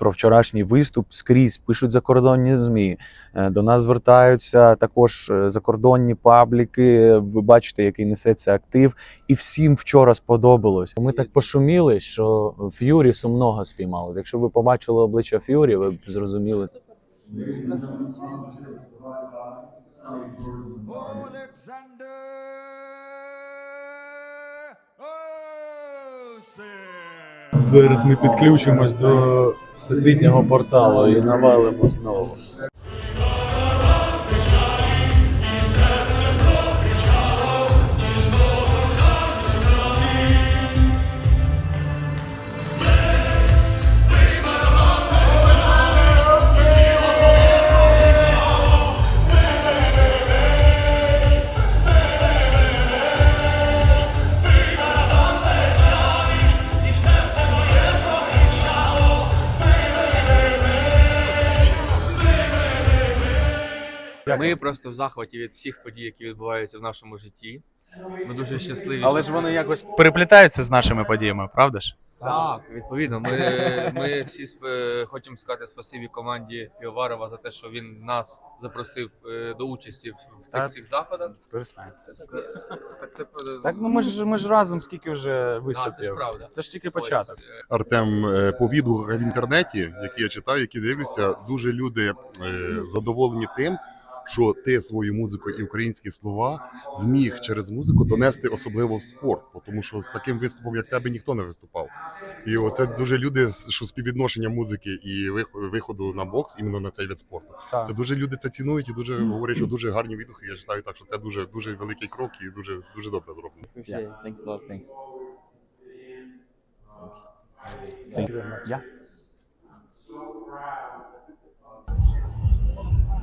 про вчорашній виступ скрізь пишуть закордонні змі. Е, До нас звертаються також е, закордонні пабліки. Ви бачите, який несеться актив, і всім вчора сподобалось. Ми так пошуміли, що Ф'юрі сумного спіймали. Якщо ви побачили обличчя Ф'юрі, ви б зрозуміли. Зараз ми підключимось до всесвітнього порталу і навалимо знову. Ми просто в захваті від всіх подій, які відбуваються в нашому житті. Ми дуже щасливі. Але ж вони якось переплітаються з нашими подіями, правда ж? так, відповідно. Ми, ми всі сп- хочемо сказати спасибі команді Півоварова за те, що він нас запросив е, до участі в, цих Так. всіх заходах. Перестань. Так, це, Так ну ми ж ми ж разом скільки вже виступів. це ж правда. Це ж тільки початок. Ось, е, Артем е, по відгуках в інтернеті, які я читаю, які дивлюся, дуже люди е, задоволені тим, що ти свою музику і українські слова зміг через музику донести особливо в спорт, тому що з таким виступом, як тебе, ніхто не виступав. І оце дуже люди, що співвідношення музики і вих- виходу на бокс іменно на цей вид спорту. Так. Це дуже люди це цінують і дуже говорять, що дуже гарні відгуки. Я вважаю так, що це дуже дуже великий крок і дуже дуже добре зроблено. It. Thanks a lot. Thanks.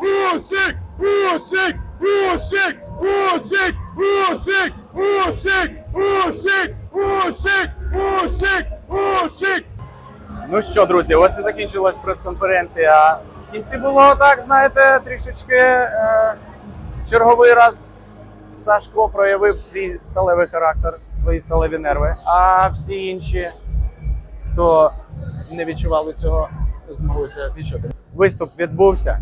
Thanks. Я? Ну що, друзі, ось і закінчилась прес-конференція. В кінці було так, знаєте, трішечки е, черговий раз Сашко проявив свій сталевий характер, свої сталеві нерви. А всі інші, хто не відчували цього, змогли це відчути. Виступ відбувся.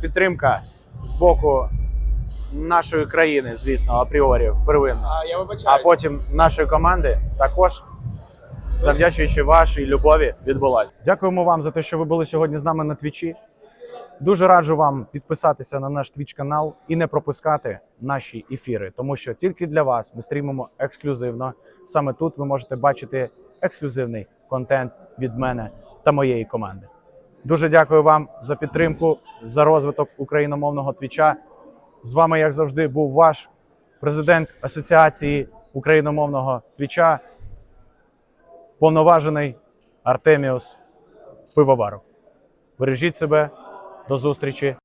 Підтримка з боку нашої країни, звісно, апріорі, первинно. А я А потім нашої команди також завдячуючи вашій любові, відбулася. Дякуємо вам за те, що ви були сьогодні з нами на твічі. Дуже раджу вам підписатися на наш твіч канал і не пропускати наші ефіри, тому що тільки для вас ми стрімимо ексклюзивно. Саме тут ви можете бачити ексклюзивний контент від мене та моєї команди. Дуже дякую вам за підтримку, за розвиток україномовного твіча. З вами, як завжди, був ваш президент Асоціації україномовного твіча, повноважений Артеміус Пивоваров. Бережіть себе, до зустрічі.